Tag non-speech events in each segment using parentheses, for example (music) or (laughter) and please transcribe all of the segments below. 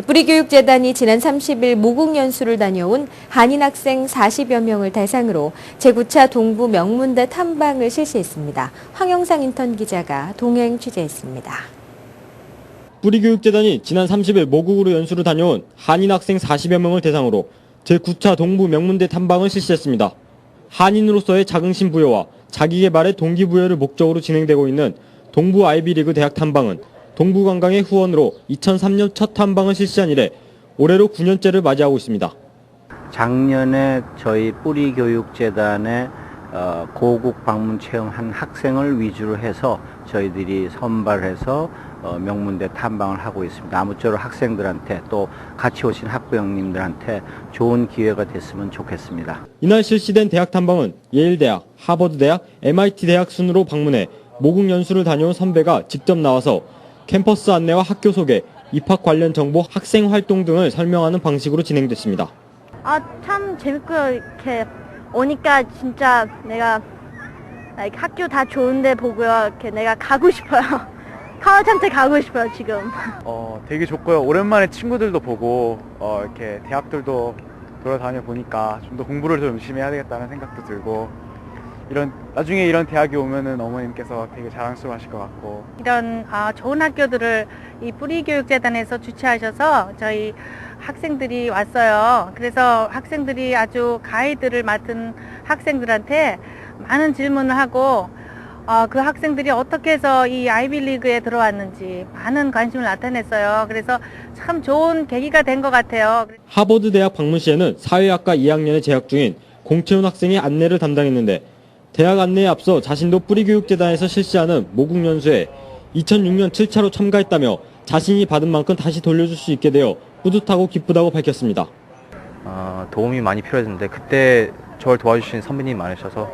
뿌리교육재단이 지난 30일 모국 연수를 다녀온 한인 학생 40여 명을 대상으로 제9차 동부 명문대 탐방을 실시했습니다. 황영상 인턴 기자가 동행 취재했습니다. 뿌리교육재단이 지난 30일 모국으로 연수를 다녀온 한인 학생 40여 명을 대상으로 제9차 동부 명문대 탐방을 실시했습니다. 한인으로서의 자긍심 부여와 자기개발의 동기부여를 목적으로 진행되고 있는 동부 아이비리그 대학 탐방은 동부관광의 후원으로 2003년 첫 탐방을 실시한 이래 올해로 9년째를 맞이하고 있습니다. 작년에 저희 뿌리교육재단의 어, 고국 방문 체험한 학생을 위주로 해서 저희들이 선발해서 어, 명문대 탐방을 하고 있습니다. 아무쪼록 학생들한테 또 같이 오신 학부형님들한테 좋은 기회가 됐으면 좋겠습니다. 이날 실시된 대학 탐방은 예일대학, 하버드대학, MIT대학 순으로 방문해 모국 연수를 다녀온 선배가 직접 나와서 캠퍼스 안내와 학교 소개, 입학 관련 정보, 학생 활동 등을 설명하는 방식으로 진행됐습니다. 아, 참 재밌고요. 이렇게 오니까 진짜 내가 like, 학교 다 좋은데 보고요. 이렇게 내가 가고 싶어요. (laughs) 카와찬테 가고 싶어요, 지금. (laughs) 어, 되게 좋고요. 오랜만에 친구들도 보고 어, 이렇게 대학들도 돌아다녀 보니까 좀 더 공부를 더 열심히 해야 되겠다는 생각도 들고 이런 나중에 이런 대학에 오면은 어머님께서 되게 자랑스러워하실 것 같고 이런 아, 좋은 학교들을 이 뿌리교육재단에서 주최하셔서 저희 학생들이 왔어요. 그래서 학생들이 아주 가이드를 맡은 학생들한테 많은 질문을 하고 어, 그 학생들이 어떻게 해서 이 아이비리그에 들어왔는지 많은 관심을 나타냈어요. 그래서 참 좋은 계기가 된 것 같아요. 하버드 대학 방문 시에는 사회학과 2학년에 재학 중인 공채훈 학생이 안내를 담당했는데 대학 안내에 앞서 자신도 뿌리교육재단에서 실시하는 모국 연수에 2006년 7차로 참가했다며 자신이 받은 만큼 다시 돌려줄 수 있게 되어 뿌듯하고 기쁘다고 밝혔습니다. 어, 도움이 많이 필요했는데 그때 저를 도와주신 선배님이 많으셔서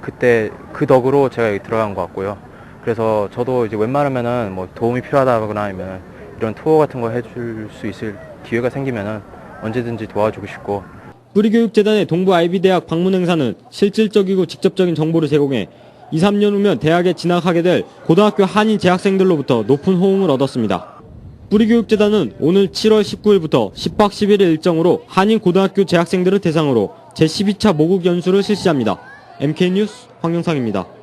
그때 그 덕으로 제가 여기 들어간 것 같고요. 그래서 저도 이제 웬만하면은 뭐 도움이 필요하다거나 아니면 이런 투어 같은 거 해줄 수 있을 기회가 생기면은 언제든지 도와주고 싶고 뿌리교육재단의 동부 아이비대학 방문 행사는 실질적이고 직접적인 정보를 제공해 2, 3년 후면 대학에 진학하게 될 고등학교 한인 재학생들로부터 높은 호응을 얻었습니다. 뿌리교육재단은 오늘 7월 19일부터 10박 11일 일정으로 한인 고등학교 재학생들을 대상으로 제12차 모국 연수를 실시합니다. MK뉴스 황영상입니다.